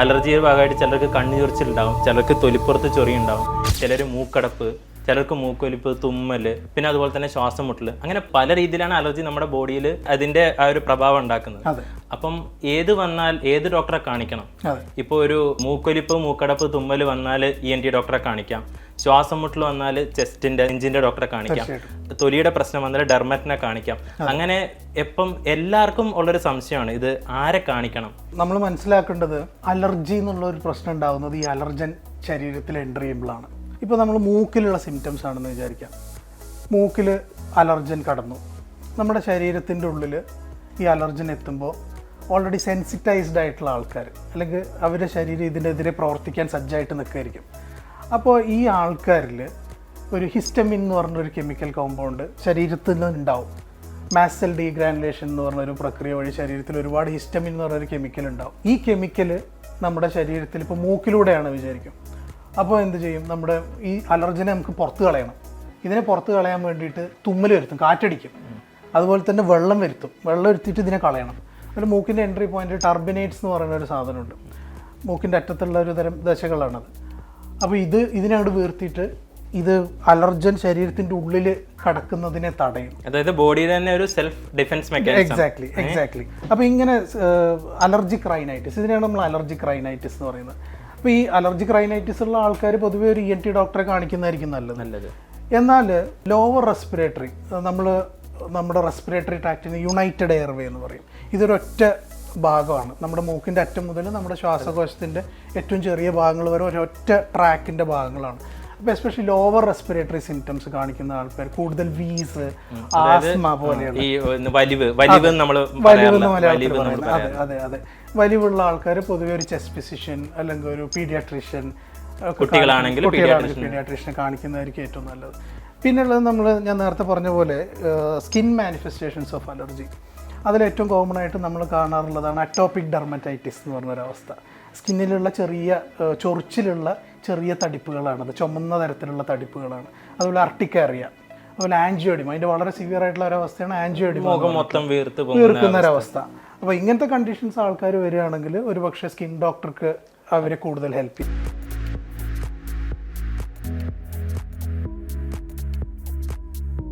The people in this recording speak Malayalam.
അലർജിയുടെ ഭാഗമായിട്ട് ചിലർക്ക് കണ്ണു ചൊറിച്ചിലുണ്ടാവും ചിലർക്ക് തൊലിപ്പുറത്ത് ചൊറി ഉണ്ടാവും ചിലർ മൂക്കടപ്പ് ചിലർക്ക് മൂക്കൊലിപ്പ് തുമ്മൽ പിന്നെ അതുപോലെ തന്നെ ശ്വാസം മുട്ടൽ അങ്ങനെ പല രീതിയിലാണ് അലർജി നമ്മുടെ ബോഡിയിൽ അതിന്റെ ആ ഒരു പ്രഭാവം ഉണ്ടാക്കുന്നത്. അപ്പം ഏത് വന്നാൽ ഏത് ഡോക്ടറെ കാണിക്കണം? ഇപ്പൊ ഇപ്പോൾ ഒരു മൂക്കൊലിപ്പ് മൂക്കടപ്പ് തുമ്മൽ വന്നാൽ ഇ എൻ ടി ഡോക്ടറെ കാണിക്കാം. ശ്വാസം മുട്ടൽ വന്നാൽ ചെസ്റ്റിന്റെ നെഞ്ചിന്റെ ഡോക്ടറെ കാണിക്കാം. തൊലിയുടെ പ്രശ്നം വന്നാൽ ഡെർമറ്റിനെ കാണിക്കാം. അങ്ങനെ എപ്പം എല്ലാവർക്കും ഉള്ളൊരു സംശയമാണ് ഇത് ആരെ കാണിക്കണം? നമ്മൾ മനസ്സിലാക്കേണ്ടത് അലർജി എന്നുള്ള ഒരു പ്രശ്നം ഉണ്ടാകുന്നത് ഈ അലർജൻ ശരീരത്തിൽ എന്റർ ചെയ്യുമ്പോഴാണ്. ഇപ്പോൾ നമ്മൾ മൂക്കിലുള്ള സിംറ്റംസ് ആണെന്ന് വിചാരിക്കാം. മൂക്കിൽ അലർജൻ കടന്നു. നമ്മുടെ ശരീരത്തിന്റെ ഉള്ളിൽ ഈ അലർജൻ എത്തുമ്പോൾ ഓൾറെഡി സെൻസിറ്റൈസ്ഡ് ആയിട്ടുള്ള ആൾക്കാർ അല്ലെങ്കിൽ അവരുടെ ശരീരം ഇതിനെതിരെ പ്രവർത്തിക്കാൻ സജ്ജമായിട്ട് നിൽക്കുമായിരിക്കും അപ്പോൾ ഈ ആൾക്കാരിൽ ഒരു ഹിസ്റ്റമിൻ എന്ന് പറഞ്ഞൊരു കെമിക്കൽ കോമ്പൗണ്ട് ശരീരത്തിൽ ഉണ്ടാവും. മാസൽ ഡീഗ്രാനുലേഷൻ എന്ന് പറഞ്ഞൊരു പ്രക്രിയ വഴി ശരീരത്തിൽ ഒരുപാട് ഹിസ്റ്റമിൻ എന്ന് പറഞ്ഞൊരു കെമിക്കൽ ഉണ്ടാവും. ഈ കെമിക്കൽ നമ്മുടെ ശരീരത്തിൽ ഇപ്പോൾ മൂക്കിലൂടെയാണ് വിചാരിക്കും. അപ്പോൾ എന്ത് ചെയ്യും? നമ്മുടെ ഈ അലർജനെ നമുക്ക് പുറത്ത് കളയണം. ഇതിനെ പുറത്ത് കളയാൻ വേണ്ടിയിട്ട് തുമ്മൽ വരുത്തും കാറ്റടിക്കും. അതുപോലെ തന്നെ വെള്ളം വരുത്തും. വെള്ളം വരുത്തിയിട്ട് ഇതിനെ കളയണം. ഒരു മൂക്കിന്റെ എൻട്രി പോയിന്റ് ടർബിനേറ്റ്സ് എന്ന് പറയുന്ന ഒരു സാധനമുണ്ട്. മൂക്കിന്റെ അറ്റത്തുള്ള ഒരു തരം ദശകളാണത്. അപ്പോൾ ഇത് ഇതിനങ്ങോട്ട് വീർത്തിയിട്ട് ഇത് അലർജൻ ശരീരത്തിന്റെ ഉള്ളിൽ കടക്കുന്നതിനെ തടയും. അതായത് ബോഡിയിൽ തന്നെ ഒരു self defence mechanism exactly exactly അപ്പോൾ ഇങ്ങനെ അലർജി ക്രൈനൈറ്റിസ് ഇതിനെയാണ് നമ്മൾ അലർജി ക്രൈനൈറ്റിസ് എന്ന് പറയുന്നത്. അപ്പോൾ ഈ അലർജി ക്രൈനൈറ്റിസ് ഉള്ള ആൾക്കാർ പൊതുവേ ഒരു ഇ എൻ ടി ഡോക്ടറെ കാണിക്കുന്നതായിരിക്കും നല്ലത്. നല്ലത്. എന്നാൽ ലോവർ റെസ്പിറേറ്ററി നമ്മൾ നമ്മുടെ റെസ്പിറേറ്ററി ട്രാക്റ്റിന് യുണൈറ്റഡ് എയർവേ എന്ന് പറയും. ഇതൊരൊറ്റ ഭാഗമാണ്. നമ്മുടെ മൂക്കിന്റെ അറ്റം മുതൽ നമ്മുടെ ശ്വാസകോശത്തിന്റെ ഏറ്റവും ചെറിയ ഭാഗങ്ങൾ വരെ ഒരൊറ്റ ട്രാക്കിന്റെ ഭാഗങ്ങളാണ്. അപ്പോൾ എസ്പെഷ്യലി ലോവർ റെസ്പിറേറ്ററി സിംറ്റംസ് കാണിക്കുന്ന ആൾക്കാർ കൂടുതൽ വീസ് ആസ്മ പോലെയുള്ള. അതെ. അതെ അതെ വലിവുള്ള ആൾക്കാർ പൊതുവെ ഒരു ചെസ്റ്റ് ഫിസിഷ്യൻ അല്ലെങ്കിൽ ഒരു പീഡിയാട്രീഷ്യൻ കുട്ടികളാണെങ്കിൽ പീഡിയാട്രീഷ്യനെ കാണിക്കുന്നതായിരിക്കും ഏറ്റവും നല്ലത്. പിന്നുള്ളത് നമ്മൾ ഞാൻ നേരത്തെ പറഞ്ഞ പോലെ സ്കിൻ മാനിഫെസ്റ്റേഷൻസ് ഓഫ് അലർജി അതിലേറ്റവും കോമൺ ആയിട്ട് നമ്മൾ കാണാറുള്ളതാണ് അറ്റോപ്പിക് ഡെർമറ്റൈറ്റിസ് എന്ന് പറഞ്ഞൊരവസ്ഥ. സ്കിന്നിലുള്ള ചെറിയ ചൊറിച്ചിലുള്ള ചെറിയ തടിപ്പുകളാണത് ചുമന്ന തരത്തിലുള്ള തടിപ്പുകളാണ്. അതുപോലെ അർട്ടിക്കേറിയ. അതുപോലെ ആൻജിയോഡിമ. അതിന്റെ വളരെ സിവിയർ ആയിട്ടുള്ള ഒരവസ്ഥയാണ് ആൻജിയോഡിമ മൊത്തം വീർത്ത് പോകുന്ന ഒരവസ്ഥ. അപ്പോൾ ഇങ്ങനത്തെ കണ്ടീഷൻസ് ആൾക്കാർ വരികയാണെങ്കിൽ ഒരു പക്ഷേ സ്കിൻ ഡോക്ടർക്ക് അവരെ കൂടുതൽ ഹെൽപ്പ് ചെയ്യും.